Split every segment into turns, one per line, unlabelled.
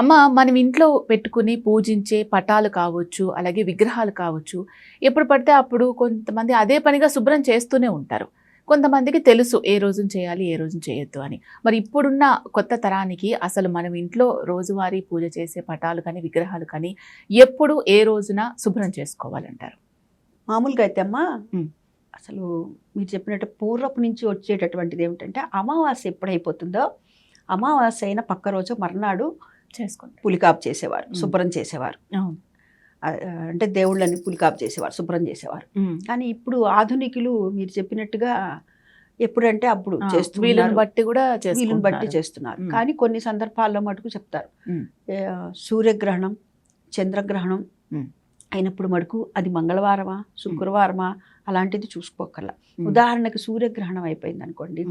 అమ్మ మనం ఇంట్లో పెట్టుకుని పూజించే పటాలు కావచ్చు అలాగే విగ్రహాలు కావచ్చు ఎప్పుడు పడితే అప్పుడు కొంతమంది అదే పనిగా శుభ్రం చేస్తూనే ఉంటారు. కొంతమందికి తెలుసు ఏ రోజున చేయాలి ఏ రోజున చేయొద్దు అని. మరి ఇప్పుడున్న కొత్త తరానికి అసలు మనం ఇంట్లో రోజువారీ పూజ చేసే పటాలు కానీ విగ్రహాలు కానీ ఎప్పుడు ఏ రోజున శుభ్రం చేసుకోవాలంటారు?
మామూలుగా అయితే అమ్మా. అసలు మీరు చెప్పినట్టు పూర్వపు నుంచి వచ్చేటటువంటిది ఏమిటంటే అమావాస్య ఎప్పుడైపోతుందో అమావాస్య అయిన పక్క రోజు మర్నాడు
చేసుకుంటారు
పులికాపు చేసేవారు. శుభ్రం చేసేవారు అంటే దేవుళ్ళని పులికాపు చేసేవారు శుభ్రం చేసేవారు. కానీ ఇప్పుడు ఆధునికులు మీరు చెప్పినట్టుగా ఎప్పుడంటే అప్పుడు చేస్తున్నారు
బట్టి కూడా
వీలుని బట్టి. చేస్తున్నారు. కానీ కొన్ని సందర్భాల్లో మటుకు చెప్తారు సూర్యగ్రహణం చంద్రగ్రహణం. అయినప్పుడు మటుకు అది మంగళవారమా శుక్రవారమా అలాంటిది చూసుకోకల్లా. ఉదాహరణకి సూర్యగ్రహణం అయిపోయింది అనుకోండి.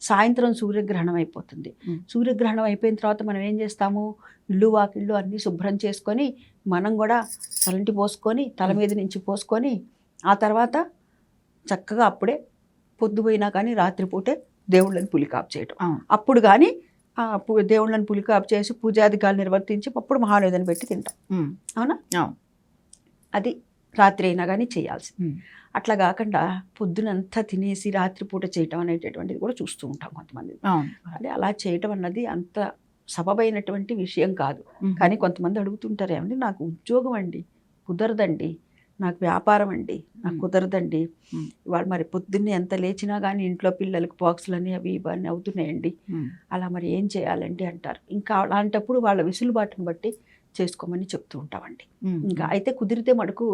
సాయంత్రం సూర్యగ్రహణం అయిపోతుంది. సూర్యగ్రహణం అయిపోయిన తర్వాత మనం ఏం చేస్తాము ఇల్లు వాకిళ్ళు అన్నీ శుభ్రం చేసుకొని మనం కూడా తలంటి పోసుకొని తల మీద నుంచి పోసుకొని ఆ తర్వాత చక్కగా అప్పుడే పొద్దుపోయినా కానీ రాత్రిపూటే దేవుళ్ళని పులికాపు చేయటం. అప్పుడు కానీ దేవుళ్ళని పులికాపు చేసి పూజాధికారులు నిర్వర్తించి అప్పుడు మహానవేదన పెట్టి తింటాం అవును. అది రాత్రి అయినా కానీ చేయాల్సి. అట్లా కాకుండా పొద్దునంతా తినేసి రాత్రిపూట చేయటం అనేటటువంటిది కూడా చూస్తూ ఉంటాం కొంతమంది అంటే అలా చేయటం అన్నది అంత సబబైనటువంటి విషయం కాదు. కానీ కొంతమంది అడుగుతుంటారు ఏమండి నాకు ఉద్యోగం అండి కుదరదండి నాకు వ్యాపారం అండి నాకు. కుదరదండి. ఇవాళ మరి పొద్దున్నే ఎంత లేచినా కానీ ఇంట్లో పిల్లలకు బాక్సులని అవి ఇవన్నీ అవుతున్నాయండి. అలా మరి ఏం చేయాలండి అంటారు ఇంకా అలాంటప్పుడు వాళ్ళ విసులుబాటును బట్టి చేసుకోమని చెప్తూ ఉంటామండి. ఇంకా అయితే కుదిరితే మటుకు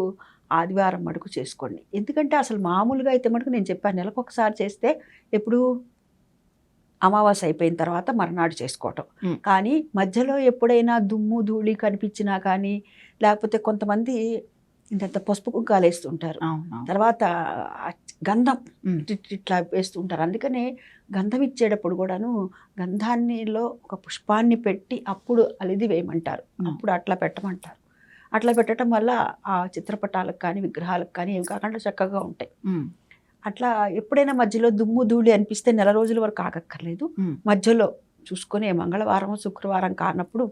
ఆదివారం మటుకు చేసుకోండి ఎందుకంటే అసలు మామూలుగా అయితే మటుకు నేను చెప్పాను నెలకు ఒకసారి చేస్తే ఎప్పుడు అమావాస్య అయిపోయిన తర్వాత మర్నాడు చేసుకోవటం. కానీ మధ్యలో ఎప్పుడైనా దుమ్ము ధూళి కనిపించినా కానీ లేకపోతే కొంతమంది ఇంత పసుపు కుంకాలు వేస్తుంటారు. తర్వాత గంధం ఇట్లా వేస్తుంటారు అందుకనే గంధం ఇచ్చేటప్పుడు కూడాను గంధాన్నిలో ఒక పుష్పాన్ని పెట్టి అప్పుడు అలిది వేయమంటారు. అప్పుడు అట్లా పెట్టమంటారు అట్లా పెట్టడం వల్ల ఆ చిత్రపటాలకు కానీ విగ్రహాలకు కానీ ఏమి కాకుండా చక్కగా ఉంటాయి. అట్లా ఎప్పుడైనా మధ్యలో దుమ్ము ధూళి అనిపిస్తే నెల రోజుల వరకు ఆగక్కర్లేదు. మధ్యలో చూసుకొని మంగళవారం శుక్రవారం కానప్పుడు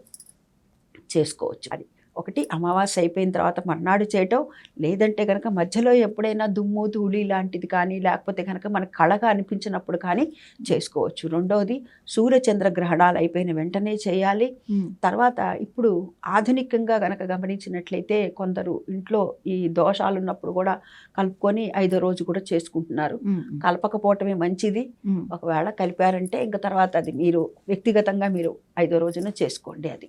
చేసుకోవచ్చు అది ఒకటి అమావాస్య అయిపోయిన తర్వాత మర్నాడు చేయటం లేదంటే కనుక మధ్యలో ఎప్పుడైనా దుమ్ము ధూళి లాంటిది కానీ లేకపోతే కనుక మనకు కళగా అనిపించినప్పుడు కానీ చేసుకోవచ్చు రెండవది సూర్యచంద్ర గ్రహణాలు అయిపోయిన వెంటనే చేయాలి. తర్వాత ఇప్పుడు ఆధునికంగా గనక గమనించినట్లయితే కొందరు ఇంట్లో ఈ దోషాలు ఉన్నప్పుడు కూడా కలుపుకొని ఐదో రోజు కూడా చేసుకుంటున్నారు. కలపకపోవటమే మంచిది. ఒకవేళ కలిపారంటే ఇంకా తర్వాత అది మీరు వ్యక్తిగతంగా మీరు ఐదో రోజున చేసుకోండి అది